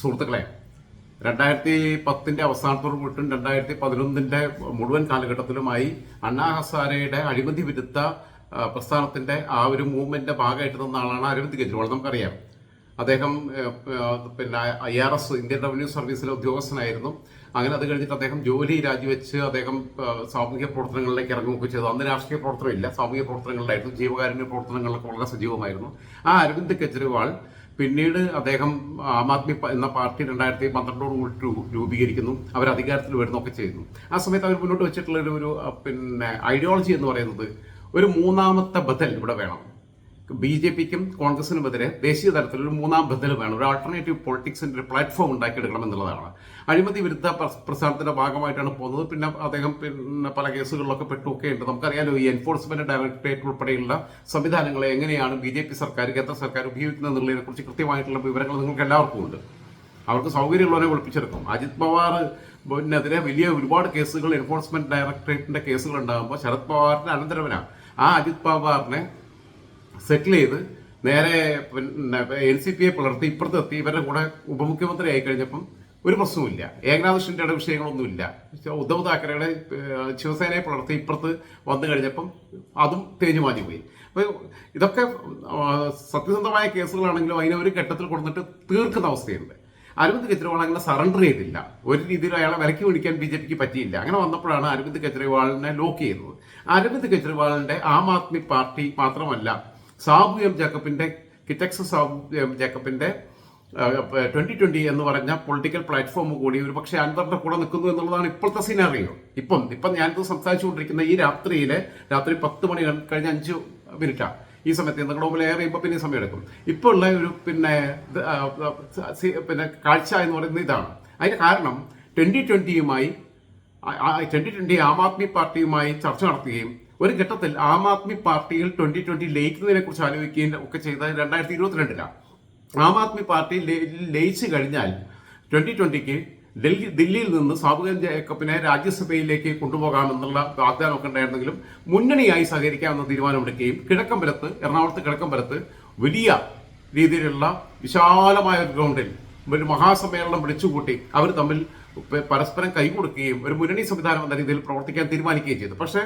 സുഹൃത്തുക്കളെ രണ്ടായിരത്തി പത്തിന്റെ അവസാനത്തോട് കൂട്ടും രണ്ടായിരത്തി പതിനൊന്നിന്റെ മുഴുവൻ കാലഘട്ടത്തിലുമായി അണ്ണാ ഹസാരയുടെ അഴിമതി വിരുദ്ധ പ്രസ്ഥാനത്തിന്റെ ആ ഒരു മൂവ്മെന്റിന്റെ ഭാഗമായിട്ട് നിന്ന ആളാണ് അരവിന്ദ് കെജ്രിവാൾ. നമുക്കറിയാം. അദ്ദേഹം പിന്നെ I R S Indian revenue സർവീസിലെ ഉദ്യോഗസ്ഥനായിരുന്നു. അങ്ങനെ അത് കഴിഞ്ഞിട്ട് അദ്ദേഹം ജോലി രാജിവെച്ച് അദ്ദേഹം സാമൂഹ്യ പ്രവർത്തനങ്ങളിലേക്ക് ഇറങ്ങുകയൊക്കെ ചെയ്തു. അന്ന് രാഷ്ട്രീയ പ്രവർത്തനമില്ല. സാമൂഹ്യ പ്രവർത്തനങ്ങളിലായിരുന്നു. ജീവകാരുണ്യ പ്രവർത്തനങ്ങളിലൊക്കെ വളരെ സജീവമായിരുന്നു. ആ അരവിന്ദ് കെജ്രിവാൾ പിന്നീട് അദ്ദേഹം ആം ആദ്മി എന്ന പാർട്ടി രണ്ടായിരത്തി പന്ത്രണ്ടോട് കൂടി രൂപീകരിക്കുന്നു. അവർ അധികാരത്തിൽ വരുന്നൊക്കെ ചെയ്യുന്നു. ആ സമയത്ത് അവർ മുന്നോട്ട് വെച്ചിട്ടുള്ള ഒരു- പിന്നെ ഐഡിയോളജി എന്ന് പറയുന്നത് ഒരു മൂന്നാമത്തെ ബദൽ ഇവിടെ വേണം. ബി ജെ പിക്കും കോൺഗ്രസിനുമെതിരെ ദേശീയ തലത്തിൽ ഒരു മൂന്നാം ബദൽ വേണം. ഒരു ആൾട്ടർനേറ്റീവ് പൊളിറ്റിക്സിന്റെ ഒരു പ്ലാറ്റ്ഫോം ഉണ്ടാക്കിയെടുക്കണം എന്നുള്ളതാണ്. അഴിമതി വിരുദ്ധ പ്ര- പ്രസ്ഥാനത്തിന്റെ ഭാഗമായിട്ടാണ് പോകുന്നത്. പിന്നെ അദ്ദേഹം പിന്നെ പല കേസുകളിലൊക്കെ പെട്ടുമൊക്കെ ഉണ്ട് നമുക്കറിയാലോ ഈ എൻഫോഴ്സ്മെന്റ് ഡയറക്ടറേറ്റ് ഉൾപ്പെടെയുള്ള സംവിധാനങ്ങളെ എങ്ങനെയാണ് ബി ജെ പി സർക്കാർ കേന്ദ്ര സർക്കാർ ഉപയോഗിക്കുന്നത് എന്നുള്ളതിനെ കുറിച്ച് കൃത്യമായിട്ടുള്ള വിവരങ്ങൾ നിങ്ങൾക്ക് എല്ലാവർക്കും ഉണ്ട്. അവർക്ക് സൗകര്യമുള്ളവരെ ഒളിപ്പിച്ചെടുക്കും അജിത് പവാർ പിന്നെതിരെ വലിയ ഒരുപാട് കേസുകൾ എൻഫോഴ്സ്മെന്റ് ഡയറക്ടറേറ്റിന്റെ കേസുകൾ ഉണ്ടാകുമ്പോൾ ശരത് പവാറിന്റെ അനന്തരവനാണ് ആ അജിത് പവാറിനെ സെറ്റിൽ ചെയ്ത് നേരെ എൻ സി പിയെ പുലർത്തി ഇപ്പുറത്തെത്തി ഇവരുടെ കൂടെ ഉപമുഖ്യമന്ത്രി ആയി കഴിഞ്ഞപ്പം ഒരു പ്രശ്നവുമില്ല. ഏകനാഥ് ഷിൻഡയുടെ വിഷയങ്ങളൊന്നുമില്ല. ഉദ്ധവ് താക്കറയുടെ ശിവസേനയെ പുലർത്തി ഇപ്പുറത്ത് വന്നു കഴിഞ്ഞപ്പം അതും തേഞ്ഞു മാഞ്ഞു പോയി അപ്പോൾ ഇതൊക്കെ സത്യസന്ധമായ കേസുകളാണെങ്കിലും അതിനെ ഒരു ഘട്ടത്തിൽ കൊടുത്തിട്ട് തീർക്കുന്ന അവസ്ഥയുണ്ട്. അരവിന്ദ് കെജ്രിവാൾ അങ്ങനെ സറണ്ടർ ചെയ്തില്ല. ഒരു രീതിയിൽ അയാളെ വിലക്കി പിടിക്കാൻ ബി ജെ പിക്ക് പറ്റിയില്ല. അങ്ങനെ വന്നപ്പോഴാണ് അരവിന്ദ് കെജ്രിവാളിനെ ലോക്ക് ചെയ്യുന്നത്. അരവിന്ദ് കെജ്രിവാളിന്റെ ആം ആദ്മി പാർട്ടി മാത്രമല്ല സാബു എം ജേക്കബിന്റെ കിറ്റക്സ് സാബു എം ജേക്കബിന്റെ ട്വന്റി ട്വന്റി എന്ന് പറഞ്ഞ പൊളിറ്റിക്കൽ പ്ലാറ്റ്ഫോം കൂടി ഒരു പക്ഷേ അൻവറിന്റെ കൂടെ നിൽക്കുന്നു എന്നുള്ളതാണ് ഇപ്പോഴത്തെ സിനാറിയോ ഇപ്പം ഇപ്പം ഞാനിത് സംസാരിച്ചുകൊണ്ടിരിക്കുന്ന ഈ രാത്രിയിലെ രാത്രി പത്ത് മണി കഴിഞ്ഞ അഞ്ച് മിനിറ്റാണ് ഈ സമയത്ത് നിങ്ങളുടെ മുമ്പിൽ ഏറെ ചെയ്യുമ്പോൾ പിന്നെ സമയം എടുക്കും ഇപ്പോൾ ഉള്ള ഒരു പിന്നെ പിന്നെ കാഴ്ച എന്ന് പറയുന്നത് ഇതാണ്. അതിന് കാരണം ട്വന്റി ട്വന്റിയുമായി ട്വന്റി ട്വന്റി ആം ആദ്മി പാർട്ടിയുമായി ചർച്ച നടത്തുകയും ഒരു ഘട്ടത്തിൽ ആം ആദ്മി പാർട്ടിയിൽ ട്വന്റി ട്വന്റി ലയിക്കുന്നതിനെ കുറിച്ച് ആലോചിക്കുകയും ഒക്കെ ചെയ്ത രണ്ടായിരത്തി ഇരുപത്തിരണ്ടിലാണ് ആം ആദ്മി പാർട്ടി ലയി- ലയിച്ചു കഴിഞ്ഞാൽ ട്വന്റി ട്വന്റിക്ക് ഡൽഹി ദില്ലിയിൽ നിന്ന് സാബുഗൻ ജേക്കബിനെ രാജ്യസഭയിലേക്ക് കൊണ്ടുപോകാമെന്നുള്ള വാഗ്ദാനമൊക്കെ ഉണ്ടായിരുന്നെങ്കിലും മുന്നണിയായി സഹകരിക്കാമെന്ന തീരുമാനമെടുക്കുകയും കിഴക്കമ്പലത്ത് എറണാകുളത്ത് കിഴക്കമ്പലത്ത് വലിയ രീതിയിലുള്ള വിശാലമായ ഒരു ഗ്രൗണ്ടിൽ ഒരു മഹാസമ്മേളനം വിളിച്ചുകൂട്ടി അവർ തമ്മിൽ പരസ്പരം കൈകൊടുക്കുകയും ഒരു മുന്നണി സംവിധാനം എന്ന രീതിയിൽ പ്രവർത്തിക്കാൻ തീരുമാനിക്കുകയും ചെയ്തു. പക്ഷേ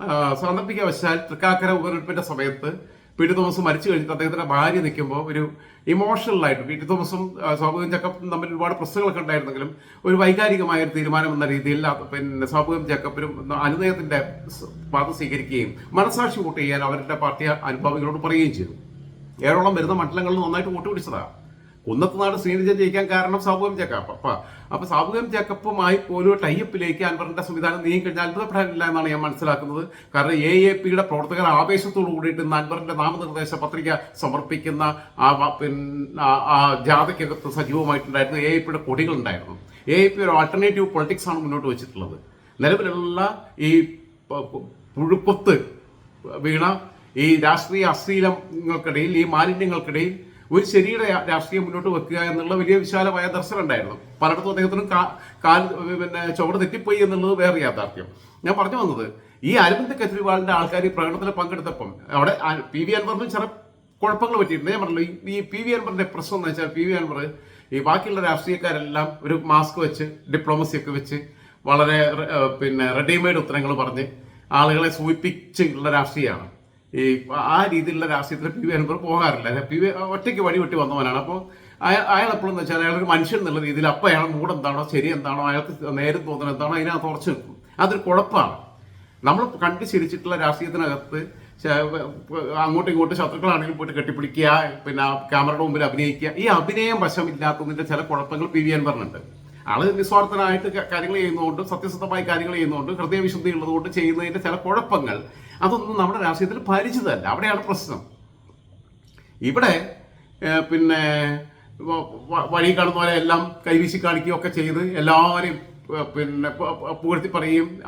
ആ, സാന്ദർഭികവശാൽ തൃക്കാക്കര ഉപതെരഞ്ഞെടുപ്പിന്റെ സമയത്ത് പി ടി തോമസ് മരിച്ചു കഴിഞ്ഞിട്ട് അദ്ദേഹത്തിന്റെ ഭാര്യ നിൽക്കുമ്പോൾ ഒരു ഇമോഷണൽ ആയിട്ട് പി ടി തോമസും സ്വാഭാവികം ചക്കപ്പും തമ്മിൽ ഒരുപാട് പ്രശ്നങ്ങളൊക്കെ ഉണ്ടായിരുന്നെങ്കിലും ഒരു വൈകാരികമായ ഒരു തീരുമാനം എന്ന രീതിയിൽ പിന്നെ സ്വാഭാവികം ചക്കപ്പിനും അനുനയത്തിന്റെ പാത സ്വീകരിക്കുകയും മനസാക്ഷി വോട്ട് ചെയ്യാൻ അവരുടെ പാർട്ടി അനുഭാവികളോട് പറയുകയും ചെയ്തു. ഏഴോളം വരുന്ന മണ്ഡലങ്ങളിൽ നന്നായിട്ട് വോട്ട് പിടിച്ചതാണ് കുന്നത്തുനാട് ശ്രീനിജ ജയിക്കാൻ കാരണം സാബുകം ജേക്കബ്. അപ്പൊ അപ്പൊ സാബുകം ജേക്കബുമായി പോലും ടൈപ്പിലേക്ക് അൻവറിന്റെ സംവിധാനം നീങ്ങി കഴിഞ്ഞാൽ അത്ഭുതപ്പെടാനില്ല എന്നാണ് ഞാൻ മനസ്സിലാക്കുന്നത്. കാരണം എ എ പിയുടെ പ്രവർത്തകർ ആവേശത്തോടു കൂടിയിട്ട് ഇന്ന് അൻവറിന്റെ നാമനിർദ്ദേശ പത്രിക സമർപ്പിക്കുന്ന ആ പിന്നെ ആ- ജാഥയ്ക്കകത്ത് സജീവമായിട്ടുണ്ടായിരുന്നു. എ എ പിയുടെ കൊടികൾ ഉണ്ടായിരുന്നു എ എ പി ഒരു ആൾട്ടർനേറ്റീവ് പൊളിറ്റിക്സ് ആണ് മുന്നോട്ട് വെച്ചിട്ടുള്ളത്. നിലവിലുള്ള ഈ പുഴുക്കൊത്ത് വീണ ഈ രാഷ്ട്രീയ അശ്ലീലങ്ങൾക്കിടയിൽ ഈ മാലിന്യങ്ങൾക്കിടയിൽ ഒരു ശരിയുടെ രാഷ്ട്രീയം മുന്നോട്ട് വെക്കുക എന്നുള്ള വലിയ വിശാലമായ ദർശനം ഉണ്ടായിരുന്നു. പലയിടത്തും അദ്ദേഹത്തിനും കാൽ പിന്നെ ചുവട് തെറ്റിപ്പോയി എന്നുള്ളത് വേറെ യാഥാർത്ഥ്യം. ഞാൻ പറഞ്ഞു വന്നത് ഈ അരവിന്ദ് കെജ്രിവാളിന്റെ ആൾക്കാർ ഈ പ്രകടനത്തിൽ പങ്കെടുത്തപ്പം അവിടെ പി വി അൻവറിന് ചില കുഴപ്പങ്ങൾ പറ്റിയിട്ടുണ്ട്. ഞാൻ പറഞ്ഞല്ലോ ഈ- പി വി അൻവറിന്റെ പ്രശ്നം എന്ന് വെച്ചാൽ പി വി അൻവർ ഈ ബാക്കിയുള്ള രാഷ്ട്രീയക്കാരെല്ലാം ഒരു മാസ്ക് വെച്ച് ഡിപ്ലോമസി ഒക്കെ വെച്ച് വളരെ പിന്നെ റെഡിമെയ്ഡ് ഉത്തരങ്ങൾ പറഞ്ഞ് ആളുകളെ സൂചിപ്പിച്ചുള്ള രാഷ്ട്രീയമാണ്. ഈ ആ രീതിയിലുള്ള രാഷ്ട്രീയത്തിൽ പി വി അനുഭവം പോകാറില്ല. പി വി ഒറ്റയ്ക്ക് വഴി വെട്ടി വന്നവനാണ്. അപ്പോൾ അയാൾ അയാൾ എപ്പോഴും എന്ന് വെച്ചാൽ ഒരു മനുഷ്യൻ എന്നുള്ള രീതിയിൽ അപ്പം അയാൾ മൂഡ് എന്താണോ ശരി എന്താണോ അയാൾക്ക് നേരം തോന്നുന്നത് എന്താണോ അതിനകത്ത് ഉറച്ചു നിൽക്കും. അതൊരു കുഴപ്പമാണ്. നമ്മൾ കണ്ട് ചിരിച്ചിട്ടുള്ള രാഷ്ട്രീയത്തിനകത്ത് അങ്ങോട്ടും ഇങ്ങോട്ടും ശത്രുക്കളാണെങ്കിലും പോയിട്ട് കെട്ടിപ്പിടിക്കുക പിന്നെ ക്യാമറയുടെ മുമ്പിൽ അഭിനയിക്കുക ഈ അഭിനയം വശമില്ലാത്തതിന്റെ ചില കുഴപ്പങ്ങൾ പി വി അൻവറിനുണ്ട് ആൾ നിസ്വാർത്ഥനായിട്ട് കാര്യങ്ങൾ ചെയ്യുന്നതുകൊണ്ട് സത്യസന്ധമായി കാര്യങ്ങൾ ചെയ്യുന്നതുകൊണ്ട് ഹൃദയവിശുദ്ധി ഉള്ളതുകൊണ്ട് ചെയ്യുന്നതിന്റെ ചില കുഴപ്പങ്ങൾ അതൊന്നും നമ്മുടെ രാഷ്ട്രീയത്തിൽ പരിചിതമല്ല അവിടെയാണ് പ്രശ്നം. ഇവിടെ പിന്നെ വഴി കാണുന്ന വഴി കാണുന്നവരെ എല്ലാം കൈവീശി കാണിക്കുകയൊക്കെ ചെയ്ത് എല്ലാവരെയും പിന്നെ പുകഴ്ത്തി പറയുകയും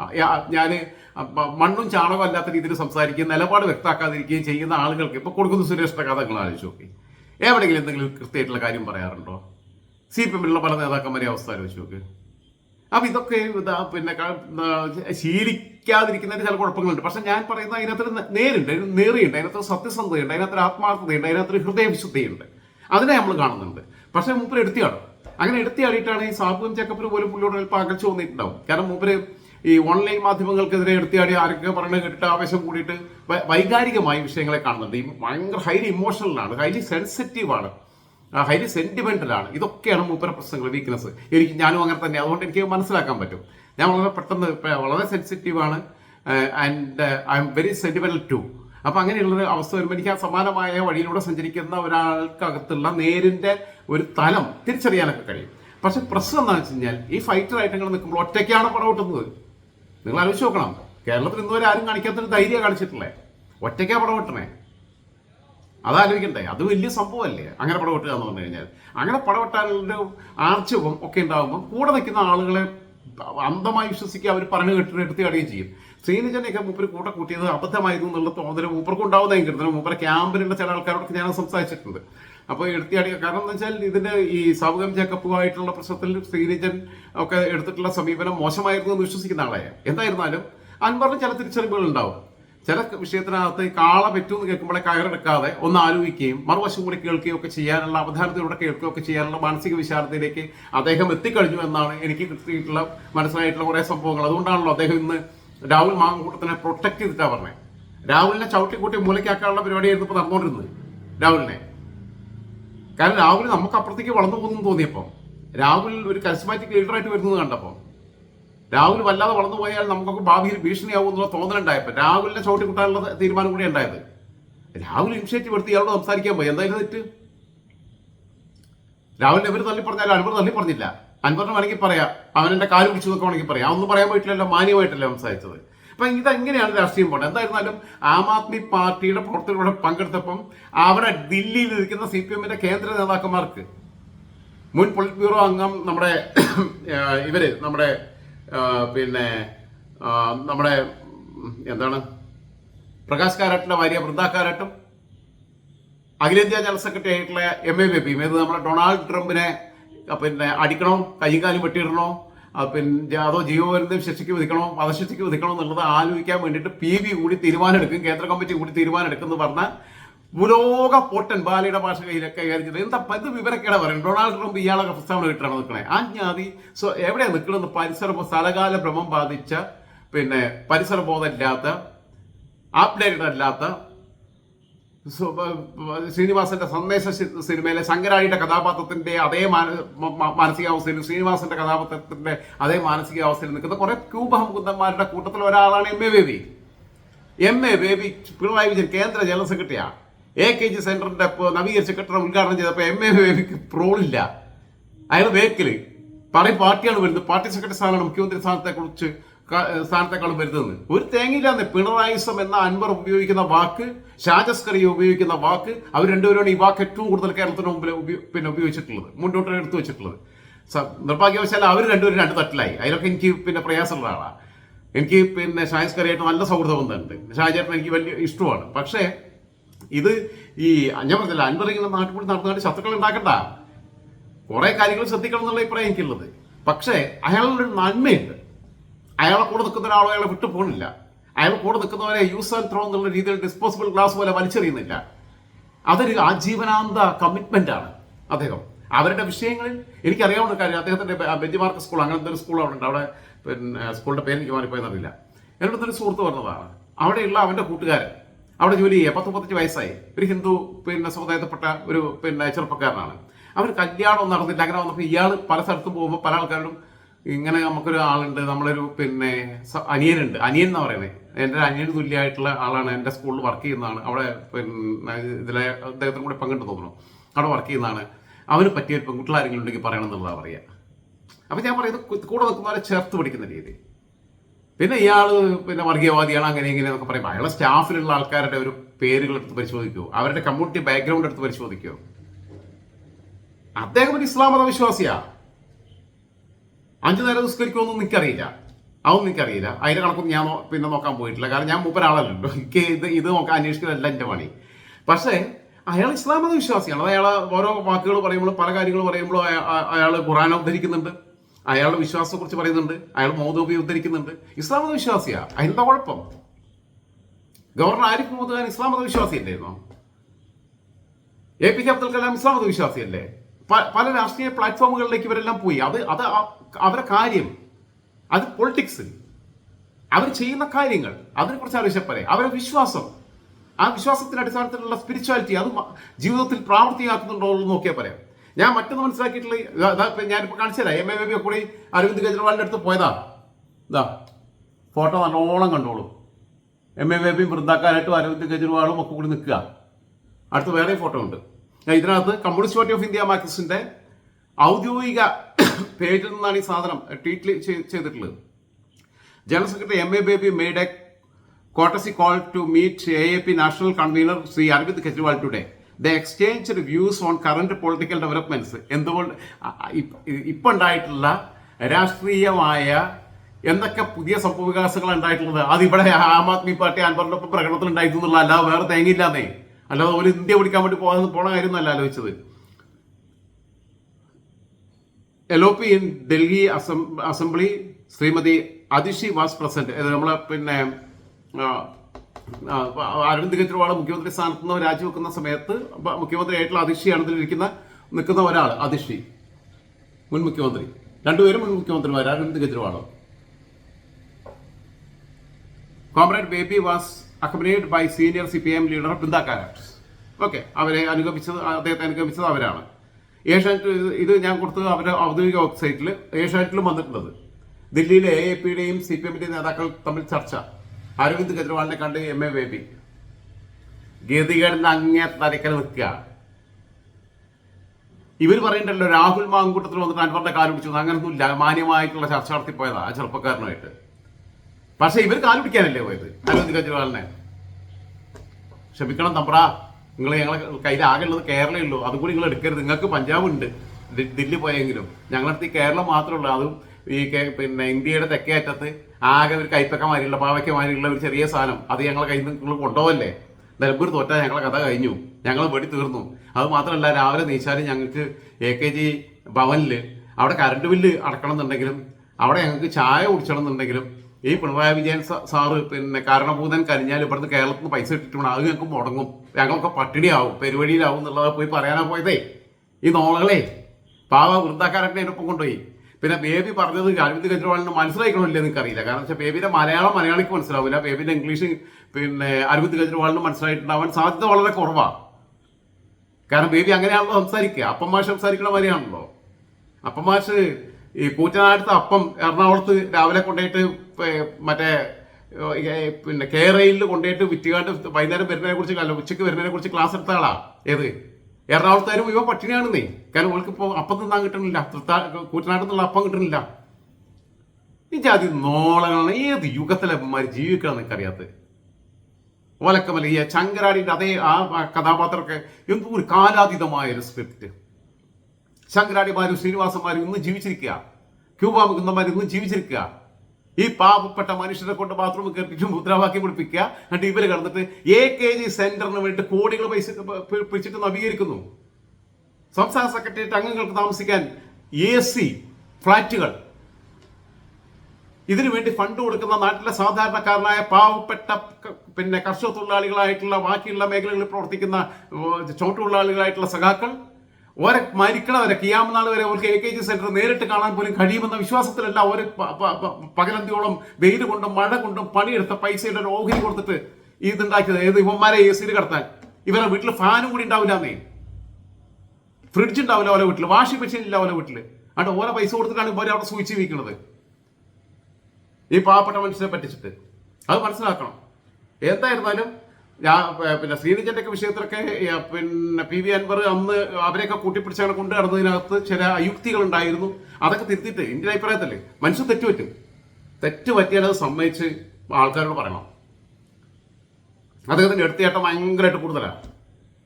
ഞാൻ മണ്ണും ചാണകം അല്ലാത്ത രീതിയിൽ സംസാരിക്കുകയും നിലപാട് വ്യക്തമാക്കാതിരിക്കുകയും ചെയ്യുന്ന ആളുകൾക്ക് ഇപ്പൊ കൊടുക്കുന്ന സുരേഷിന്റെ കഥകൾ ആലോചിച്ച് നോക്കി. എവിടെയെങ്കിലും എന്തെങ്കിലും കൃത്യമായിട്ടുള്ള കാര്യം പറയാറുണ്ടോ? സി പി എമ്മിലുള്ള പല നേതാക്കന്മാരെ അവസ്ഥ ആലോചിച്ച് നോക്ക്. അപ്പൊ ഇതൊക്കെ ഇതാ പിന്നെ ക- ആ, ചില കുഴപ്പങ്ങളുണ്ട്. പക്ഷെ ഞാൻ പറയുന്ന അതിനകത്തൊരു നേരുണ്ട്. നേറിയുണ്ട്. അതിനകത്ത് സത്യസന്ധതയുണ്ട്. അതിനകത്തൊരു ആത്മാർത്ഥതയുണ്ട്. അതിനകത്തൊരു ഹൃദയവിശുദ്ധിയുണ്ട്. അതിനെ നമ്മൾ കാണുന്നുണ്ട്. പക്ഷെ മൂപ്പർ എടുത്തിയാണ് അങ്ങനെ എടുത്തിയാടിയിട്ടാണ് ഈ സാബുവും ചെക്കപ്പിന് പോലും പുള്ളിയോട് അല്പം അകച്ചു വന്നിട്ടുണ്ടാവും. കാരണം മൂപ്പര് ഈ ഓൺലൈൻ മാധ്യമങ്ങൾക്കെതിരെ എടുത്തിയാടി ആരൊക്കെ പറയുന്നത് കേട്ടിട്ട് ആവേശം കൂടിയിട്ട് വൈകാരികമായി വൈകാരികമായ വിഷയങ്ങളെ കാണുന്നുണ്ട്. ഈ ഭയങ്കര ഹൈലി ഇമോഷണലാണ് ഹൈലി സെൻസിറ്റീവാണ് ഹൈലി സെന്റിമെന്റലാണ് ഇതൊക്കെയാണ് മൂപ്പര പ്രശ്നങ്ങൾ വീക്ക്നെസ് എനിക്ക് ഞാനും അങ്ങനെ തന്നെ അതുകൊണ്ട് എനിക്ക് മനസ്സിലാക്കാൻ പറ്റും. ഞാൻ വളരെ പെട്ടെന്ന് വളരെ സെൻസിറ്റീവാണ് and I'm very sentimental to അപ്പം അങ്ങനെയുള്ളൊരു അവസ്ഥ വരുമ്പോൾ എനിക്ക് ആ സമാനമായ വഴിയിലൂടെ സഞ്ചരിക്കുന്ന ഒരാൾക്കകത്തുള്ള നേരിന്റെ ഒരു തലം തിരിച്ചറിയാനൊക്കെ കഴിയും. പക്ഷെ പ്രശ്നം എന്താണെന്ന് വെച്ച് കഴിഞ്ഞാൽ ഈ ഫൈറ്റർ നിങ്ങൾ നിൽക്കുമ്പോൾ ഒറ്റയ്ക്കാണ് പടം ഓട്ടുന്നത് നിങ്ങൾ ആലോചിച്ച് നോക്കണം. കേരളത്തിൽ ഇന്നുവരെ ആരും കാണിക്കാത്തൊരു ധൈര്യം കാണിച്ചിട്ടില്ലേ? ഒറ്റയ്ക്കാണ് പടം ഓട്ടണേ അതാലോചിക്കണ്ടേ? അത് വലിയ സംഭവമല്ലേ? അങ്ങനെ പടവെട്ടുക എന്ന് പറഞ്ഞു കഴിഞ്ഞാൽ. അങ്ങനെ പടവെട്ടാനുള്ള ആർച്ചവും ഒക്കെ ഉണ്ടാകുമ്പോൾ കൂടെ നിൽക്കുന്ന ആളുകളെ അന്ധമായി വിശ്വസിക്കുക അവർ പറഞ്ഞു കെട്ടിട്ട് എടുത്ത് കളിയുകയും ചെയ്യും. ശ്രീനിജനെയൊക്കെ മൂപ്പര് കൂടെ കൂട്ടിയത് അബദ്ധമായിരുന്നു എന്നുള്ള തോന്നൽ മൂപ്പർക്ക് ഉണ്ടാവുന്നതെങ്കിൽ കിട്ടുന്നത് മൂപ്പര ക്യാമ്പിലുള്ള ചില ആൾക്കാരോടൊക്കെ ഞാൻ സംസാരിച്ചിട്ടുണ്ട്. അപ്പോൾ എടുത്തിയാടി കാരണം എന്താ വെച്ചാൽ ഇതിന്റെ ഈ സൗകര്യം ചെക്കപ്പുമായിട്ടുള്ള പ്രശ്നത്തിൽ ശ്രീനിജൻ ഒക്കെ എടുത്തിട്ടുള്ള സമീപനം മോശമായിരുന്നു എന്ന് വിശ്വസിക്കുന്ന ആളായ. എന്തായിരുന്നാലും അൻവറിന് ചില തിരിച്ചറിവുകൾ ഉണ്ടാവും. ചില വിഷയത്തിനകത്ത് കാള പറ്റുമെന്ന് കേൾക്കുമ്പോഴേ കയറെടുക്കാതെ ഒന്ന് ആലോചിക്കുകയും മറുവശം കൂടി കേൾക്കുകയും ഒക്കെ ചെയ്യാനുള്ള അവധാനത്തിലൂടെ കേൾക്കുകയും ഒക്കെ ചെയ്യാനുള്ള മാനസിക വിശാലത്തിലേക്ക് അദ്ദേഹം എത്തിക്കഴിഞ്ഞു എന്നാണ് എനിക്ക് കിട്ടിയിട്ടുള്ള മനസ്സിലായിട്ടുള്ള കുറേ സംഭവങ്ങൾ. അതുകൊണ്ടാണല്ലോ അദ്ദേഹം ഇന്ന് രാഹുൽ മാങ്കൂട്ടത്തിനെ പ്രൊട്ടക്ട് ചെയ്തിട്ടാണ് പറഞ്ഞത് രാഹുലിനെ ചവിട്ടിക്കൂട്ടി മൂലയ്ക്കാക്കാനുള്ള പരിപാടിയായിരുന്നു ഇപ്പോൾ നടന്നുകൊണ്ടിരുന്നത് രാഹുലിനെ. കാരണം രാഹുൽ നമുക്ക് അപ്പുറത്തേക്ക് വളർന്നു പോകുന്നു തോന്നിയപ്പോൾ രാഹുൽ ഒരു കരിസ്മാറ്റിക് ലീഡറായിട്ട് വരുന്നത് കണ്ടപ്പോൾ രാഹുൽ വല്ലാതെ വളർന്നു പോയാൽ നമുക്കൊക്കെ ഭാവിയിൽ ഭീഷണിയാവും എന്നുള്ള തോന്നലുണ്ടായപ്പോൾ രാഹുലിനെ ചവിട്ടി കൂട്ടാനുള്ള തീരുമാനം കൂടി ഉണ്ടായത്. രാഹുൽ ഇനിഷ്യേറ്റീവ് എടുത്ത് ഇയാളോട് സംസാരിക്കാൻ പോയി. എന്തായാലും തെറ്റ്? രാഹുലിനെ ഇവർ തള്ളി പറഞ്ഞാലും അൻവർ തള്ളി പറഞ്ഞില്ല. അൻവറിന് വേണമെങ്കിൽ പറയാം. അവനെന്റെ കാൽ പിടിച്ചു എന്നൊക്കെ വേണമെങ്കിൽ പറയാം. ഒന്നും പറയാൻ പറ്റില്ലല്ലോ. മാന്യമായിട്ടല്ലേ സംസാരിച്ചത്. അപ്പൊ ഇതെങ്ങനെയാണ് രാഷ്ട്രീയം പോകേണ്ടത് എന്തായിരുന്നാലും ആം ആദ്മി പാർട്ടിയുടെ പ്രവർത്തകരുടെ പങ്കെടുത്തപ്പം അവിടെ ദില്ലിയിൽ ഇരിക്കുന്ന സി പി എമ്മിന്റെ കേന്ദ്ര നേതാക്കന്മാർക്ക് മുൻ പൊളിറ്റ് ബ്യൂറോ അംഗം നമ്മുടെ ഇവർ നമ്മുടെ പിന്നെ നമ്മുടെ എന്താണ്? പ്രകാശ് കാരാട്ടിന്റെ ഭാര്യ വൃന്ദ കാരാട്ടും അഖിലേന്ത്യാ ജനറൽ സെക്രട്ടറി ആയിട്ടുള്ള എം എ ബേബിയും. ഇത് നമ്മുടെ ഡൊണാൾഡ് ട്രംപിനെ പിന്നെ അടിക്കണോ? കൈയും കാലും വെട്ടിയിടണോ പിന്നെ അതോ ജീവപര്യന്തം ശിക്ഷയ്ക്ക് വിധിക്കണോ? വധശിക്ഷയ്ക്ക് വിധിക്കണോ എന്നുള്ളത് ആലോചിക്കാൻ വേണ്ടിയിട്ട് പി ബി കൂടി തീരുമാനം എടുക്കും കേന്ദ്ര കമ്മിറ്റി കൂടി തീരുമാനം എടുക്കുമെന്ന് പറഞ്ഞാൽ ഭൂലോക പൊട്ടൻ ബാലയുടെ ഭാഷ കയ്യിലൊക്കെ കൈകാര്യം എന്താ ഇത് വിവരക്കേട പറയുന്നത്? ഡൊണാൾഡ് ട്രംപ് ഇയാളൊക്കെ പ്രസ്താവന കിട്ടണം നിൽക്കണേ ആ ജ്ഞാതി സോ എവിടെയാണ് നിൽക്കണമെന്ന് പരിസര സ്ഥലകാല ഭ്രമം ബാധിച്ച പിന്നെ പരിസര ബോധമില്ലാത്ത അപ്ഡേറ്റഡ് അല്ലാത്ത ശ്രീനിവാസന്റെ സന്ദേശ സിനിമയിലെ ശങ്കരാഴിയുടെ കഥാപാത്രത്തിന്റെ അതേ മാനസികാവസ്ഥയിൽ ശ്രീനിവാസന്റെ കഥാപാത്രത്തിന്റെ അതേ മാനസികാവസ്ഥയിൽ നിൽക്കുന്ന കുറെ ക്യൂബഹമുകുന്ദന്മാരുടെ കൂട്ടത്തിൽ ഒരാളാണ് M A baby. M A Baby Pinarayi Vijayan കേന്ദ്ര ജനറൽ സെക്രട്ടറിയാണ് എ കെ ജി സെന്ററിന്റെ നവീകരിച്ച കെട്ടിടം ഉദ്ഘാടനം ചെയ്തപ്പോൾ എം എ ബേബിക്ക് പ്രോളില്ല അയാൾ വേക്കിൽ. പറയും പാർട്ടിയാണ് വരുന്നത്. പാർട്ടി സെക്രട്ടറി സ്ഥാനമാണ് മുഖ്യമന്ത്രി സ്ഥാനത്തെ കുറിച്ച് സ്ഥാനത്തെക്കാളും വരുന്നത്. ഒരു തേങ്ങയില്ലാന്ന് പിണറായിസം എന്ന അൻവർ ഉപയോഗിക്കുന്ന വാക്ക് ഷാജസ്കറി ഉപയോഗിക്കുന്ന വാക്ക് അവർ രണ്ടുപേരാണ് ഈ വാക്ക് ഏറ്റവും കൂടുതൽ കേരളത്തിന് മുമ്പിൽ പിന്നെ ഉപയോഗിച്ചിട്ടുള്ളത്. മുന്നോട്ട് എടുത്തു വെച്ചിട്ടുള്ളത്. നിർഭാഗ്യവശാൽ അവർ രണ്ടുപേരും രണ്ട് തട്ടിലായി. അതിലൊക്കെ എനിക്ക് പിന്നെ പ്രയാസമുള്ള ആളാണ് എനിക്ക് പിന്നെ ഷാജസ്കറിയായിട്ട് നല്ല സൗഹൃദ ബന്ധമുണ്ട് ഷാജേട്ടൻ എനിക്ക് വലിയ ഇഷ്ടമാണ്. പക്ഷേ ഇത് ഈ ഞാൻ പറഞ്ഞില്ല അൻപറിങ്ങനെ ഇങ്ങനെ നാട്ടിൽ കൂടി നടന്നുകൊണ്ട് ശത്രുക്കൾ ഉണ്ടാക്കണ്ട. കുറെ കാര്യങ്ങൾ ശ്രദ്ധിക്കണം എന്നുള്ള അഭിപ്രായം എനിക്കുള്ളത്. പക്ഷേ അയാളൊരു നന്മയുണ്ട്. അയാളെ കൂടെ നിൽക്കുന്ന ഒരാളോ അയാളെ വിട്ടു പോകുന്നില്ല അയാൾ കൂടെ നിൽക്കുന്നവരെ യൂസ് ആൻഡ് ത്രോ എന്നുള്ള രീതിയിൽ ഡിസ്പോസിബിൾ ഗ്ലാസ് പോലെ വലിച്ചെറിയുന്നില്ല. അതൊരു ആജീവനാന്ത കമ്മിറ്റ്മെന്റ് ആണ് അദ്ദേഹം. അവരുടെ വിഷയങ്ങളിൽ എനിക്കറിയാവുന്ന കാര്യം അദ്ദേഹത്തിന്റെ ബെഞ്ചിമാർക്ക് സ്കൂൾ അങ്ങനത്തെ ഒരു സ്കൂൾ അവിടെ ഉണ്ട് അവിടെ പിന്നെ സ്കൂളിന്റെ പേര് എനിക്ക് മാറിപ്പോയെന്നറിയില്ല എന്നോട് ഒരു സുഹൃത്ത് പറഞ്ഞതാണ്. അവിടെയുള്ള അവന്റെ കൂട്ടുകാരൻ അവിടെ ജോലി ചെയ്യുക. പത്ത് വയസ്സായി. ഒരു ഹിന്ദു പിന്നെ സമുദായത്തിൽപ്പെട്ട ഒരു പിന്നെ ചെറുപ്പക്കാരനാണ്. അവർ കല്യാണം നടന്നില്ല. അങ്ങനെ വന്നപ്പോൾ ഇയാൾ പല സ്ഥലത്തും പോകുമ്പോൾ പല ആൾക്കാരും ഇങ്ങനെ നമുക്കൊരു ആളുണ്ട്. നമ്മളൊരു പിന്നെ അനിയനുണ്ട്. അനിയൻ എന്ന് പറയുന്നത് എന്റെ അനിയന് തുല്യമായിട്ടുള്ള ആളാണ്. എന്റെ സ്കൂളിൽ വർക്ക് ചെയ്യുന്നതാണ്. അവിടെ പിന്നെ ഇതിലെ അദ്ദേഹത്തിന് കൂടി പങ്കിട്ട് തോന്നുന്നു. അവിടെ വർക്ക് ചെയ്യുന്നതാണ്. അവന് പറ്റിയ പെൺകുട്ടികൾ ആരെങ്കിലും ഉണ്ടെങ്കിൽ പറയണം എന്നുള്ളതാണ് പറയുക. അപ്പം ഞാൻ പറയുന്നത് കൂടെ നിൽക്കുന്നവരെ ചേർത്ത് പിടിക്കുന്ന രീതി. പിന്നെ ഇയാൾ പിന്നെ വർഗീയവാദിയാണ് അങ്ങനെ ഇങ്ങനെ എന്നൊക്കെ പറയുമ്പോൾ അയാളെ സ്റ്റാഫിലുള്ള ആൾക്കാരുടെ ഒരു പേരുകൾ എടുത്ത് പരിശോധിക്കുമോ അവരുടെ കമ്മ്യൂണിറ്റി ബാക്ക്ഗ്രൗണ്ട് എടുത്ത് പരിശോധിക്കുമോ അദ്ദേഹം ഒരു ഇസ്ലാം മതവിശ്വാസിയാ. അഞ്ചു നേരം നിസ്കരിക്കുമെന്നൊന്നും എനിക്കറിയില്ല. അതൊന്നും എനിക്കറിയില്ല. അതിന്റെ കണക്കൊന്നും ഞാൻ പിന്നെ നോക്കാൻ പോയിട്ടില്ല. കാരണം ഞാൻ മൂപ്പരാളല്ലോ എനിക്ക് ഇത് ഇത് നോക്കാൻ അന്വേഷിക്കുന്നതല്ല എന്റെ പണി. പക്ഷേ അയാൾ ഇസ്ലാം മതവിശ്വാസിയാണ്. അയാൾ ഓരോ വാക്കുകൾ പറയുമ്പോൾ പല കാര്യങ്ങൾ പറയുമ്പോഴും അയാൾ ഖുറാൻ ഉദ്ധരിക്കുന്നുണ്ട് അയാളുടെ വിശ്വാസത്തെക്കുറിച്ച് പറയുന്നുണ്ട് അയാൾ മൗദൂബി ഉദ്ധരിക്കുന്നുണ്ട്. ഇസ്ലാം മത വിശ്വാസിയാ. അതിനെന്താ കുഴപ്പം? ഗവർണർ ആരിഫ് മുഹമ്മദ് ഖാൻ ഇസ്ലാം മത വിശ്വാസിയല്ലായിരുന്നോ A P J Abdul Kalam ഇസ്ലാം മത വിശ്വാസിയല്ലേ? പ- പല രാഷ്ട്രീയ പ്ലാറ്റ്ഫോമുകളിലേക്ക് ഇവരെല്ലാം പോയി. അത് അത് അവരെ അവരുടെ കാര്യം. അത് പൊളിറ്റിക്സ്. അവർ ചെയ്യുന്ന കാര്യങ്ങൾ. അതിനെക്കുറിച്ച് ആവശ്യപ്പെടെ അവരുടെ വിശ്വാസം. ആ വിശ്വാസത്തിന്റെ അടിസ്ഥാനത്തിലുള്ള സ്പിരിച്വാലിറ്റി അത് ജീവിതത്തിൽ പ്രാവർത്തികമാക്കുന്നുണ്ടോ എന്ന് നോക്കിയാൽ പറയാം ഞാൻ മറ്റൊന്ന് മനസ്സിലാക്കിയിട്ടുള്ള ഞാനിപ്പോൾ കാണിച്ചു തരാം. എം എ ബി കൂടി അരവിന്ദ് കെജ്രിവാളിന്റെ അടുത്ത് പോയതാ. ഇതാ ഫോട്ടോ നല്ലോണം കണ്ടോളൂ. എം എ ബേബിയും വൃന്ദാക്കാനായിട്ടും അരവിന്ദ് കെജ്രിവാളും ഒക്കെ കൂടി നിൽക്കുക. അടുത്ത് വേറെ ഫോട്ടോ ഉണ്ട്. ഇതിനകത്ത് കമ്മ്യൂണിസ്റ്റ് പാർട്ടി ഓഫ് ഇന്ത്യ മാർക്സിന്റെ ഔദ്യോഗിക പേജിൽ നിന്നാണ് ഈ സാധനം ട്വീറ്റ് ചെയ്തിട്ടുള്ളത്. General secretary M A Baby made a courtesy call to meet A A P national convener Shri Arvind Kejriwal today the exchange views on current political developments എന്തുകൊണ്ട്? ഇപ്പം ഉണ്ടായിട്ടുള്ള രാഷ്ട്രീയമായ എന്തൊക്കെ പുതിയ സംഭവവികാസങ്ങൾ ഉണ്ടായിട്ടുള്ളത്? അത് ഇവിടെ ആം ആദ്മി പാർട്ടി അൻവറിന്റെ ഒപ്പം പ്രകടനത്തിൽ ഉണ്ടായിരുന്നുള്ള അല്ലാതെ വേറെ തേങ്ങയില്ലാന്നേ. അല്ലാതെ ഒരു ഇന്ത്യ പിടിക്കാൻ വേണ്ടി പോകാൻ പോണ കാര്യം എന്നല്ല ആലോചിച്ചത് P in Delhi Assam- assembly Shrimati Atishi was present. നമ്മളെ പിന്നെ അരവിന്ദ് കെജ്രിവാൾ മുഖ്യമന്ത്രി സ്ഥാനത്ത് നിന്ന് രാജിവെക്കുന്ന സമയത്ത് മുഖ്യമന്ത്രിയായിട്ടുള്ള അതിഷിയാണ് ഇതിലിരിക്കുന്ന നിൽക്കുന്ന ഒരാൾ അതിഷി. മുൻ മുഖ്യമന്ത്രി. രണ്ടുപേരും മുൻ മുഖ്യമന്ത്രിമാർ Arvind കെജ്രിവാളും. Comrade Baby was accommodated by senior C P M leader Brinda Karat. Okay അവരെ അനുഗമിച്ചത് അദ്ദേഹത്തെ അനുഗമിച്ചത് അവരാണ്. ഏഷ്യാനെറ്റ് ഇത് ഞാൻ കൊടുത്തത് അവരുടെ ഔദ്യോഗിക വെബ്സൈറ്റിൽ ഏഷ്യാനെറ്റിലും വന്നിട്ടുള്ളത്. ദില്ലിയിലെ എ എ പിയുടെയും സി പി എമ്മിന്റെയും നേതാക്കൾ തമ്മിൽ ചർച്ച. അരവിന്ദ് കെജ്രിവാളിനെ കണ്ട് എം എ ബേബി ഗതികേടിന്റെ അങ്ങേ തരക്കൽ നിൽക്കുക. ഇവർ പറയണ്ടല്ലോ രാഹുൽ മാങ്കൂട്ടത്തിൽ വന്നിട്ട് അൻവറിന്റെ കാൽ പിടിച്ചു. അങ്ങനൊന്നും ഇല്ല മാന്യമായിട്ടുള്ള ചർച്ച നടത്തി പോയതാ ആ ചെറുപ്പക്കാരനുമായിട്ട്. പക്ഷെ ഇവർ കാൽ പിടിക്കാനല്ലേ പോയത് അരവിന്ദ് കെജ്രിവാളിനെ? ക്ഷമിക്കണം തമ്പ്ര. നിങ്ങൾ ഞങ്ങളെ കയ്യിൽ ആകെ ഉള്ളത് കേരളമേ ഉള്ളൂ. അതുകൂടി നിങ്ങൾ എടുക്കരുത്. നിങ്ങൾക്ക് പഞ്ചാബ് ഉണ്ട് ദില്ലി പോയെങ്കിലും. ഞങ്ങളുടെ ഈ കേരളം മാത്രമേ ഉള്ളൂ. അതും ഈ പിന്നെ ഇന്ത്യയുടെ തെക്കേ അറ്റത്ത് ആകെ ഒരു കൈപ്പക്കമാരിയുള്ള മാതിരിയുള്ള പാവയ്ക്ക മാതിരിയുള്ള ഒരു ചെറിയ സാധനം. അത് ഞങ്ങളെ കയ്യിൽ നിന്ന് നിങ്ങൾ കൊണ്ടുപോകല്ലേ? നിലമ്പൂർ തോറ്റാൽ ഞങ്ങളെ കഥ കഴിഞ്ഞു. ഞങ്ങൾ വെടി തീർന്നു. അത് മാത്രമല്ല രാവിലെ നീച്ചാലും ഞങ്ങൾക്ക് എ കെ ജി ഭവനിൽ അവിടെ കറണ്ട് ബില്ല് അടക്കണം എന്നുണ്ടെങ്കിലും അവിടെ ഞങ്ങൾക്ക് ചായ കുടിച്ചണം എന്നുണ്ടെങ്കിലും ഈ പിണറായി വിജയൻ സാറ് പിന്നെ കാരണഭൂതൻ കരിഞ്ഞാൽ ഇവിടുന്ന് കേരളത്തിൽ നിന്ന് പൈസ ഇട്ടിട്ടുണ്ട് അത് ഞങ്ങൾക്ക് മുടങ്ങും. ഞങ്ങളൊക്കെ പട്ടിണിയാവും. പെരുവഴിയിലാവും എന്നുള്ളത് പോയി പറയാനാ പോയതേ. ഈ നോളകളെ പാവ വൃന്ദാക്കാരനെ ഒപ്പം കൊണ്ടുപോയി. പിന്നെ ബേബി പറഞ്ഞത് അരവിന്ദ് കെജ്രിവാളിന് മനസ്സിലാക്കണമില്ലേ നിങ്ങൾക്ക് അറിയില്ല കാരണം വെച്ചാൽ ബേബിയുടെ മലയാളം മലയാളിക്ക് മനസ്സിലാവില്ല. ബേബിന്റെ ഇംഗ്ലീഷ് പിന്നെ അരവിന്ദ് കെജ്രിവാളിന് മനസ്സിലായിട്ടുണ്ടാവാൻ സാധ്യത വളരെ കുറവാണ് കാരണം ബേബി അങ്ങനെയാണല്ലോ സംസാരിക്കുക. അപ്പം മാഷ് സംസാരിക്കണ മാതിരിയാണല്ലോ. അപ്പം മാഷ് ഈ കൂറ്റനാടത്ത് അപ്പം എറണാകുളത്ത് രാവിലെ കൊണ്ടുപോയിട്ട് മറ്റേ പിന്നെ കേരളയിൽ കൊണ്ടുപോയിട്ട് വിറ്റുകാണ്ട് വൈകുന്നേരം വരുന്നതിനെ കുറിച്ച് ഉച്ചയ്ക്ക് വരുന്നതിനെ കുറിച്ച് ക്ലാസ് എടുത്താളാ ഏത്? എറണാകുളത്താരും ഇവ പട്ടിണിയാണെന്നേ. കാരണം ഓൾക്ക് ഇപ്പോൾ അപ്പം തിന്നാൻ കിട്ടണില്ല. നിന്നുള്ള അപ്പം കിട്ടണില്ല. ഈ ജാതി നോളങ്ങളാണ്. ഏത് യുഗത്തിലെ ഇവന്മാര് ജീവിക്കണം എനിക്കറിയാത്തത് ഓലക്കമല ഈ ശങ്കരാടിന്റെ അതേ ആ കഥാപാത്രമൊക്കെ എന്തോ ഒരു കാലാതീതമായ ഒരു സ്ക്രിപ്റ്റ് ശങ്കരാടിമാരും ശ്രീനിവാസന്മാരും ഇന്ന് ജീവിച്ചിരിക്കുക. ക്യൂബാ മുകുന്ദന്മാരും ഇന്ന് ജീവിച്ചിരിക്കുക. ഈ പാവപ്പെട്ട മനുഷ്യരെ കൊണ്ട് ബാത്റൂമിൽ കയറിപ്പിച്ച് മുദ്രാവാക്യം പിടിപ്പിക്കുക എന്നിട്ട് ഇവർ കടന്നിട്ട് എ കെ ജി സെന്ററിന് വേണ്ടി കോടികൾ പൈസ പിടിച്ചിട്ട് നവീകരിക്കുന്നു. സംസ്ഥാന സെക്രട്ടേറിയറ്റ് അംഗങ്ങൾക്ക് താമസിക്കാൻ എ സി ഫ്ളാറ്റുകൾ. ഇതിനു വേണ്ടി ഫണ്ട് കൊടുക്കുന്ന നാട്ടിലെ സാധാരണക്കാരനായ പാവപ്പെട്ട പിന്നെ കർഷക തൊഴിലാളികളായിട്ടുള്ള ബാക്കിയുള്ള മേഖലകളിൽ പ്രവർത്തിക്കുന്ന ചോട്ടുതൊഴിലാളികളായിട്ടുള്ള സഖാക്കൾ ഓരെ മരിക്കണവരെ കിയാമനാൾ വരെ അവർക്ക് എ കെ ജി സെന്റർ നേരിട്ട് കാണാൻ പോലും കഴിയുമെന്ന വിശ്വാസത്തിലല്ല ഒരു പകലന്തിയോളം വെയിൽ കൊണ്ടും മഴ കൊണ്ടും പണിയെടുത്ത പൈസയുടെ ഒരു ഓഹരി കൊടുത്തിട്ട് ഇതുണ്ടാക്കിയത്. ഏത് ഇവന്മാരെ എ സിയിൽ കടത്താൻ? ഇവരുടെ വീട്ടിൽ ഫാനും കൂടി ഉണ്ടാവില്ലാന്നേ ഫ്രിഡ്ജ് ഉണ്ടാവില്ല ഓരോ വീട്ടിൽ വാഷിംഗ് മെഷീൻ ഇല്ല ഓരോ വീട്ടിൽ അവിടെ ഓരോ പൈസ കൊടുത്തിട്ടാണ് ഇവരെ അവിടെ സൂചിച്ച് വീക്കുന്നത് ഈ പാവപ്പെട്ട മനുഷ്യരെ പറ്റിച്ചിട്ട്. അത് മനസ്സിലാക്കണം. എന്തായിരുന്നാലും ഞാൻ പിന്നെ ശ്രീനിജന്റെ ഒക്കെ വിഷയത്തിലൊക്കെ പിന്നെ പി വി അൻവർ അന്ന് അവരെയൊക്കെ കൂട്ടിപ്പിടിച്ചാണ് കൊണ്ടു നടന്നതിനകത്ത് ചില അയുക്തികൾ ഉണ്ടായിരുന്നു അതൊക്കെ തിരുത്തിയിട്ട് എന്റെ അഭിപ്രായത്തിൽ മനുഷ്യൻ തെറ്റുപറ്റും. തെറ്റ് പറ്റിയാൽ അത് സമ്മതിച്ച് ആൾക്കാരോട് പറയണം. അദ്ദേഹത്തിന്റെ എടുത്തിയാട്ടം ഭയങ്കരമായിട്ട് കൂടുതലാണ്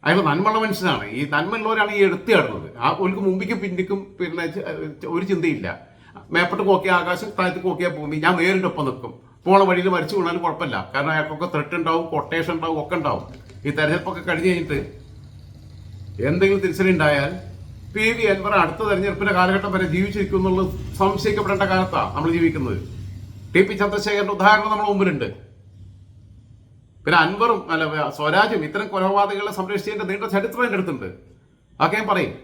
അയാൾ നന്മയുള്ള മനുഷ്യനാണ്. ഈ നന്മയുള്ളവരാണ് ഈ എടുത്തിയാടുന്നത് ആ ഒരു മുമ്പിക്കും പിന്നിക്കും പിന്നെ ഒരു ചിന്തയില്ല. മേപ്പെട്ട് കോക്കിയ ആകാശം താഴത്ത് കോക്കിയ ഭൂമി. ഞാൻ നേരിട്ടൊപ്പം നിൽക്കും. പോണ വഴിയിൽ മരിച്ചു വീണാലും കുഴപ്പമില്ല. കാരണം അയാൾക്കൊക്കെ ത്രെട്ട് ഉണ്ടാവും കൊട്ടേഷൻ ഉണ്ടാവും ഒക്കെ ഉണ്ടാവും. ഈ തെരഞ്ഞെടുപ്പൊക്കെ കഴിഞ്ഞ് കഴിഞ്ഞിട്ട് എന്തെങ്കിലും തിരിച്ചടി ഉണ്ടായാൽ പി വി അൻവർ അടുത്ത തെരഞ്ഞെടുപ്പിന്റെ കാലഘട്ടം വരെ ജീവിച്ചിരിക്കും എന്നുള്ളത് സംശയിക്കപ്പെടേണ്ട കാലത്താണ് നമ്മൾ ജീവിക്കുന്നത്. ടി പി ചന്ദ്രശേഖരന്റെ ഉദാഹരണം നമ്മുടെ മുമ്പിലുണ്ട്. പിന്നെ അൻവറും അല്ല സ്വരാജും ഇത്തരം കൊലപാതകളെ സംരക്ഷിച്ചതിന്റെ നീണ്ട ചരിത്രം എന്റെ അടുത്തുണ്ട്. അതൊക്കെ ഞാൻ പറയും.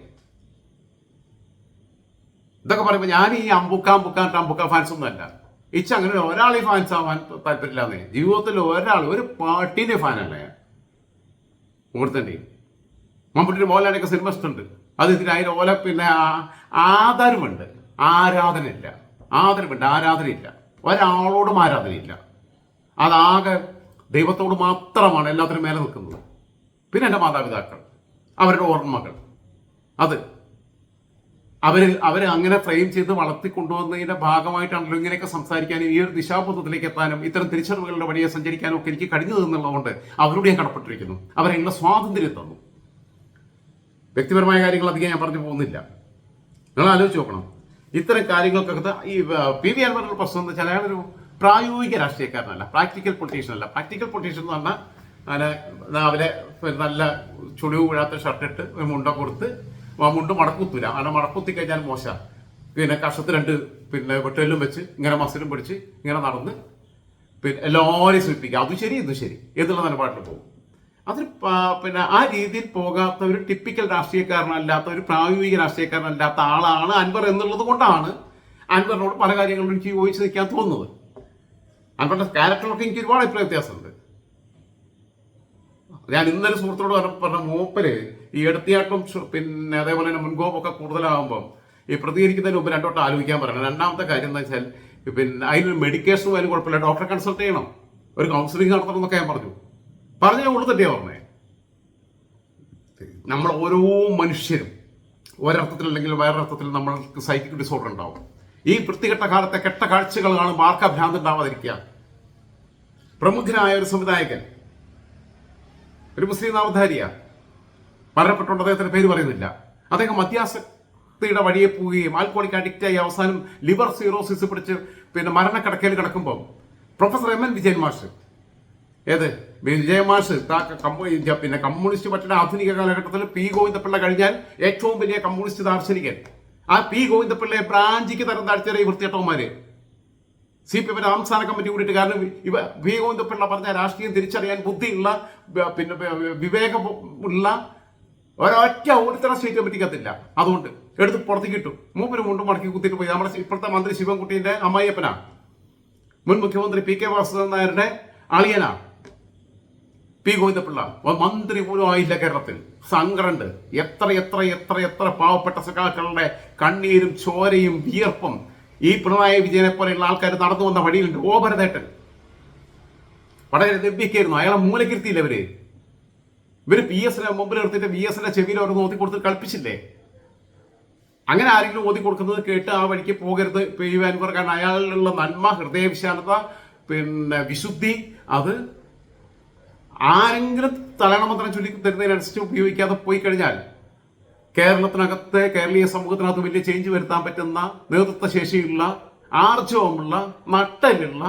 ഇതൊക്കെ പറയുമ്പോൾ ഞാൻ ഈ അമ്പുക്കാൻ ബുക്കാൻ ടമ്പുക്ക ഫാൻസ് ഒന്നും അല്ല ഇച്ച അങ്ങനെ ഒരാളെ ഫാൻസ് ആവാൻ താല്പര്യമില്ലാന്നേ. ജീവിതത്തിൽ ഒരാൾ ഒരു പാർട്ടിന്റെ ഫാനല്ല ഞാൻ മുഹൂർത്തന്റെ മമ്മൂട്ടിന്റെ മോലാനൊക്കെ സിനിമ ഇഷ്ടമുണ്ട്. അത് ഇതിന് അതിന് ഓല പിന്നെ ആദരമുണ്ട് ആരാധനയില്ല. ആദരവുണ്ട്. ആരാധനയില്ല. ഒരാളോടും ആരാധനയില്ല. അതാകെ ദൈവത്തോട് മാത്രമാണ് എല്ലാത്തിനും മേലെ നിൽക്കുന്നത്. പിന്നെ എന്റെ മാതാപിതാക്കൾ അവരുടെ ഓർമ്മകൾ. അത് അവർ അവർ അങ്ങനെ ഫ്രെയിം ചെയ്ത് വളർത്തിക്കൊണ്ടുവന്നതിന്റെ ഭാഗമായിട്ടാണല്ലോ ഇങ്ങനെയൊക്കെ സംസാരിക്കാനും ഈ ഒരു ദിശാബോധത്തിലേക്ക് എത്താനും ഇത്തരം തിരിച്ചറിവുകളുടെ വഴിയെ സഞ്ചരിക്കാനും ഒക്കെ എനിക്ക് കഴിഞ്ഞു എന്നുള്ളതുകൊണ്ട് അവരോട് ഞാൻ കടപ്പെട്ടിരിക്കുന്നു അവരെങ്ങനെ സ്വാതന്ത്ര്യം തന്നു. വ്യക്തിപരമായ കാര്യങ്ങൾ അധികം ഞാൻ പറഞ്ഞു പോകുന്നില്ല. നിങ്ങൾ ആലോചിച്ച് നോക്കണം. ഇത്തരം കാര്യങ്ങൾക്കകത്ത് ഈ പി വി അൻവറിന്റെ പ്രശ്നം എന്ന് വെച്ചാൽ അയാളൊരു പ്രായോഗിക രാഷ്ട്രീയക്കാരനല്ല പ്രാക്ടിക്കൽ പൊളിറ്റീഷ്യൻ അല്ല. പ്രാക്ടിക്കൽ പൊളിറ്റീഷ്യൻ എന്ന് പറഞ്ഞാൽ അവരെ നല്ല ചുളിവ് വീഴാത്ത ഷർട്ട് ഇട്ട് മുണ്ട കൊടുത്ത് മുണ്ട് മടക്കുത്തൂല അങ്ങനെ മടക്കുത്തി കഴിഞ്ഞാൽ മോശം. പിന്നെ കഷത്ത് രണ്ട് പിന്നെ വെട്ടലും വെച്ച് ഇങ്ങനെ മസിലും പിടിച്ച് ഇങ്ങനെ നടന്ന് പിന്നെ എല്ലാവരെയും സൂചിപ്പിക്കുക അതും ശരി ഇതും ശരി. എന്നുള്ള നിലപാടിൽ പോകും. അതിൽ പിന്നെ ആ രീതിയിൽ പോകാത്ത ഒരു ടിപ്പിക്കൽ രാഷ്ട്രീയക്കാരനല്ലാത്ത ഒരു പ്രായോഗിക രാഷ്ട്രീയക്കാരനല്ലാത്ത ആളാണ് അൻവർ എന്നുള്ളത് കൊണ്ടാണ് അൻവറിനോട് പല കാര്യങ്ങളും എനിക്ക് യോജിച്ച് നിൽക്കാൻ തോന്നുന്നത്. അൻവറിന്റെ ക്യാരക്ടറിലൊക്കെ എനിക്ക് ഒരുപാട് അഭിപ്രായ വ്യത്യാസമുണ്ട്. ഞാൻ ഇന്നലെ സുഹൃത്തോട് പറഞ്ഞ മൂപ്പര് ഈ എടുത്തിയാട്ടം പിന്നെ അതേപോലെ തന്നെ മുൻകോപമൊക്കെ കൂടുതലാകുമ്പം ഈ പ്രതികരിക്കുന്നതിന് മുമ്പ് രണ്ടോട്ട് ആലോചിക്കാൻ പറയണം. രണ്ടാമത്തെ കാര്യം എന്താ വെച്ചാൽ പിന്നെ അതിനൊരു മെഡിക്കേഷനും അതിന് കുഴപ്പമില്ല. ഡോക്ടറെ കൺസൾട്ട് ചെയ്യണം. ഒരു കൗൺസിലിംഗ് നടത്തണം എന്നൊക്കെ ഞാൻ പറഞ്ഞു. പറഞ്ഞ ഉള്ളു തന്നെയാ പറഞ്ഞേ. നമ്മൾ ഓരോ മനുഷ്യരും ഒരർത്ഥത്തിൽ അല്ലെങ്കിൽ വേറൊരർത്ഥത്തിൽ നമ്മൾക്ക് സൈക്കിക് ഡിസോർഡർ ഉണ്ടാവും. ഈ വൃത്തികെട്ട കാലത്തെ കെട്ട കാഴ്ചകൾ കാണും ആർക്കാ ഭ്രാന്ത് ഉണ്ടാവാതിരിക്കുക. പ്രമുഖനായ ഒരു സംവിധായകൻ. ഒരു മുസ്ലിം നാമധാരിയ. മരണപ്പെട്ടുകൊണ്ട് അദ്ദേഹത്തിന്റെ പേര് പറയുന്നില്ല. അദ്ദേഹം മധ്യാസക്തിയുടെ വഴിയെ പോവുകയും ആൽക്കോളിക് അഡിക്റ്റായി അവസാനം ലിവർ സീറോസിസ് പിടിച്ച് പിന്നെ മരണക്കിടക്കയിൽ കിടക്കുമ്പോൾ പ്രൊഫസർ എം എൻ വിജയൻ മാഷ് ഏത് വിജയ മാഷ് പിന്നെ കമ്മ്യൂണിസ്റ്റ് പാർട്ടിയുടെ ആധുനിക കാലഘട്ടത്തിൽ പി ഗോവിന്ദപിള്ള കഴിഞ്ഞാൽ ഏറ്റവും വലിയ കമ്മ്യൂണിസ്റ്റ് ദാർശനികൻ. ആ പി ഗോവിന്ദപിള്ളയെ ബ്രാഞ്ചിക്ക് തരം താഴ്ത്തിയ വൃത്തിയേട്ടവന്മാര് സി പി എമ്മിന്റെ സംസ്ഥാന കമ്മിറ്റി കൂടിയിട്ട് കാരണം ഇവ വി ഗോവിന്ദപിള്ള പറഞ്ഞ രാഷ്ട്രീയം തിരിച്ചറിയാൻ ബുദ്ധിയുള്ള പിന്നെ വിവേകമുള്ള ഒരൊറ്റ ഓടിത്തറ സ്റ്റേറ്റ് പറ്റിക്കത്തില്ല. അതുകൊണ്ട് എടുത്ത് പുറത്തേക്ക് കിട്ടും മൂപ്പര് മുണ്ടും മടക്കി കുത്തിയിട്ട് പോയി. നമ്മുടെ ഇപ്പോഴത്തെ മന്ത്രി ശിവൻകുട്ടിന്റെ അമ്മായിയപ്പനാ. മുൻ മുഖ്യമന്ത്രി പി കെ വാസുദേവൻ നായരുടെ അളിയനാ. പി ഗോവിന്ദപിള്ള. മന്ത്രി പോലും ആയില്ല കേരളത്തിൽ. സങ്കടമുണ്ട് എത്ര എത്ര എത്ര എത്ര പാവപ്പെട്ട സഖാക്കളുടെ കണ്ണീരും ചോരയും വിയർപ്പും ഈ പിണറായി വിജയനെ പോലെയുള്ള ആൾക്കാർ നടന്നു വന്ന വഴിയിലുണ്ട് ഓ ഭരതേട്ടൻ വളരെ ലഭ്യക്കായിരുന്നു അയാളെ മൂലക്കിരുത്തിയില്ല ഇവർ. ഇവർ പി എസിനെ മുമ്പിൽ നിർത്തിയിട്ട് എസ് എസിന്റെ ചെവിയിൽ അവർ ഓതി കൊടുത്ത് കളിപ്പിച്ചില്ലേ? അങ്ങനെ ആരെങ്കിലും ഓതി കൊടുക്കുന്നത് കേട്ട് ആ വഴിക്ക് പോകരുത്. പെയ്യുവാൻ പറയാൻ അയാളിലുള്ള നന്മ ഹൃദയവിശാലത പിന്നെ വിശുദ്ധി അത് ആരെങ്കിലും തലണമന്ത്രം ചൊല്ലി തരുന്നതിനനുസരിച്ച് ഉപയോഗിക്കാതെ പോയി കഴിഞ്ഞാൽ കേരളത്തിനകത്ത് കേരളീയ സമൂഹത്തിനകത്ത് വലിയ ചേഞ്ച് വരുത്താൻ പറ്റുന്ന നേതൃത്വ ശേഷിയുള്ള ആർജവമുള്ള നട്ടലുള്ള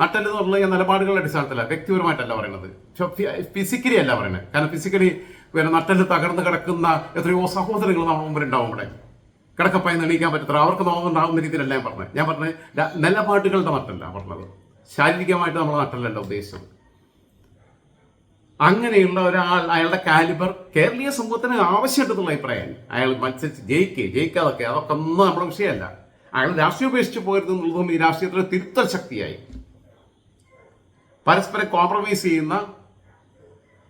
നട്ടൽ എന്ന് കഴിഞ്ഞാൽ നിലപാടുകളുടെ അടിസ്ഥാനത്തില്ല വ്യക്തിപരമായിട്ടല്ല പറയുന്നത്. ഫിസിക്കലി അല്ല പറയുന്നത്. കാരണം ഫിസിക്കലി പിന്നെ നട്ടൽ തകർന്ന് കിടക്കുന്ന എത്രയോ സഹോദരങ്ങൾ നമ്മുടെ മുമ്പിൽ ഉണ്ടാവും ഇവിടെ. കിടക്കപ്പായി എണീക്കാൻ പറ്റത്തില്ല. അവർക്ക് നോവുണ്ടാവുന്ന രീതിയിലല്ല ഞാൻ പറഞ്ഞത്. ഞാൻ പറഞ്ഞത് നിലപാടുകളുടെ നട്ടല്ല പറഞ്ഞത്. ശാരീരികമായിട്ട് നമ്മൾ നട്ടല്ലല്ല ഉദ്ദേശിച്ചത്. അങ്ങനെയുള്ള ഒരാൾ അയാളുടെ കാലിബർ കേരളീയ സമൂഹത്തിന് ആവശ്യമുണ്ടെന്നുള്ള അഭിപ്രായം. അയാൾ മത്സരിച്ച് ജയിക്കുക ജയിക്കാതൊക്കെ അതൊക്കെ ഒന്നും നമ്മുടെ വിഷയമല്ല. അയാൾ രാഷ്ട്രീയം ഉപേക്ഷിച്ച് പോകരുത് എന്നുള്ളതും ഈ രാഷ്ട്രീയത്തിലെ തിരുത്തൽ ശക്തിയായി. പരസ്പരം കോംപ്രമൈസ് ചെയ്യുന്ന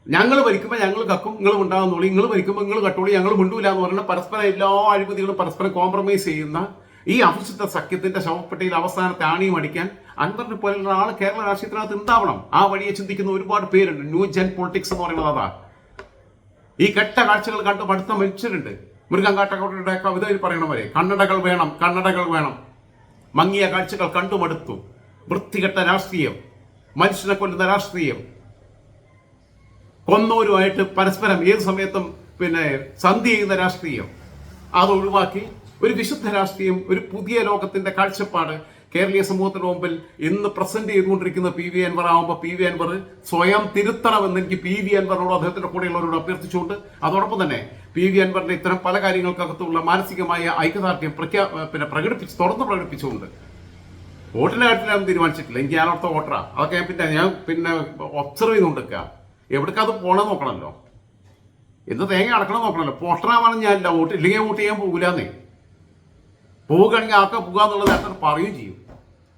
ഞങ്ങൾ ഭരിക്കുമ്പോൾ ഞങ്ങൾ കക്കും നിങ്ങൾ ഉണ്ടാകുന്നുള്ളൂ നിങ്ങൾ ഭരിക്കുമ്പോൾ നിങ്ങൾ കട്ടോളി ഞങ്ങൾ മിണ്ടൂല എന്ന് പറയുന്ന പരസ്പരം എല്ലാ അഴിമതികളും പരസ്പരം കോംപ്രമൈസ് ചെയ്യുന്ന ഈ അഭിശുദ്ധ സഖ്യത്തിന്റെ ശവപ്പെട്ടിയിൽ അവസാനത്തെ ആണിയും അടിക്കാൻ അൻവറിനെ പോലുള്ള ആൾ കേരള രാഷ്ട്രീയത്തിനകത്ത് ഉണ്ടാവണം ആ വഴിയെ ചിന്തിക്കുന്ന ഒരുപാട് പേരുണ്ട്. ന്യൂ ജെൻ പൊളിറ്റിക്സ് എന്ന് പറയുന്നത് അതാ. ഈ കെട്ട കാഴ്ചകൾ കണ്ട് പഠിത്തം മരിച്ചിട്ടുണ്ട് മൃഗങ്കാട്ടകളുടെ കവിതയിൽ പറയണം വരെ കണ്ണടകൾ വേണം കണ്ണടകൾ വേണം. മങ്ങിയ കാഴ്ചകൾ കണ്ടുമടുത്തു. വൃത്തികെട്ട രാഷ്ട്രീയം. മനുഷ്യനെ കൊല്ലുന്ന രാഷ്ട്രീയം? കൊന്നവരുമായിട്ട് പരസ്പരം ഏത് സമയത്തും പിന്നെ സന്ധി ചെയ്യുന്ന രാഷ്ട്രീയം. അത് ഒഴിവാക്കി ഒരു വിശുദ്ധ രാഷ്ട്രീയം ഒരു പുതിയ ലോകത്തിന്റെ കാഴ്ചപ്പാട് കേരളീയ സമൂഹത്തിന് മുമ്പിൽ ഇന്ന് പ്രസന്റ് ചെയ്തുകൊണ്ടിരിക്കുന്ന പി വി അൻവർ ആകുമ്പോൾ പി വി അൻവർ സ്വയം തിരുത്തണമെന്ന് എനിക്ക് പി വി അൻവറിനോട് അദ്ദേഹത്തിന്റെ കൂടെയുള്ളവരോട് അഭ്യർത്ഥിച്ചുകൊണ്ട് അതോടൊപ്പം തന്നെ പി വി അൻവറിന്റെ ഇത്തരം പല കാര്യങ്ങൾക്കകത്തുള്ള മാനസികമായ ഐക്യദാർഢ്യം പ്രഖ്യാ പിന്നെ പ്രകടിപ്പിച്ച് തുറന്ന് പ്രകടിപ്പിച്ചുകൊണ്ട് വോട്ടിന്റെ കാര്യത്തിൽ ഞാൻ തീരുമാനിച്ചിട്ടില്ല. എനിക്ക് ഞാനോർത്ത വോട്ടറാ. അതൊക്കെ ഞാൻ പിന്നെ ഞാൻ പിന്നെ ഒബ്സർവ് ചെയ്തുകൊണ്ടിരിക്കുക എവിടേക്ക് അത് പോകണം നോക്കണമല്ലോ. എന്ത് തേങ്ങ അടക്കണം നോക്കണമല്ലോ. ഞാൻ ഞാനില്ല വോട്ട് ഇല്ലെങ്കിൽ വോട്ട് ചെയ്യാൻ പോകില്ലെന്നേ പോവുകയാണെങ്കിൽ ആർക്കെ പോകുക എന്നുള്ളത് നേരത്തെ പറയുകയും ചെയ്യും.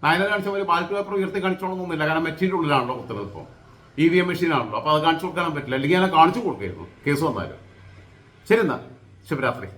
നായനെ കാണിച്ച പോലെ ബാലറ്റ് പേപ്പർ ഉയർത്തി കാണിച്ചോളൊന്നൊന്നുമില്ല കാരണം മെഷീന്റെ ഉള്ളിലാണല്ലോ കുത്തുന്നത് ഇപ്പോൾ ഇ വി എം മെഷീനാണല്ലോ അപ്പോൾ അത് കാണിച്ചു കൊടുക്കാനും പറ്റില്ല. അല്ലെങ്കിൽ ഞാൻ കാണിച്ചു കൊടുക്കായിരുന്നു. കേസ് വന്നാലും. ശരി എന്നാൽ ശുഭരാത്രി.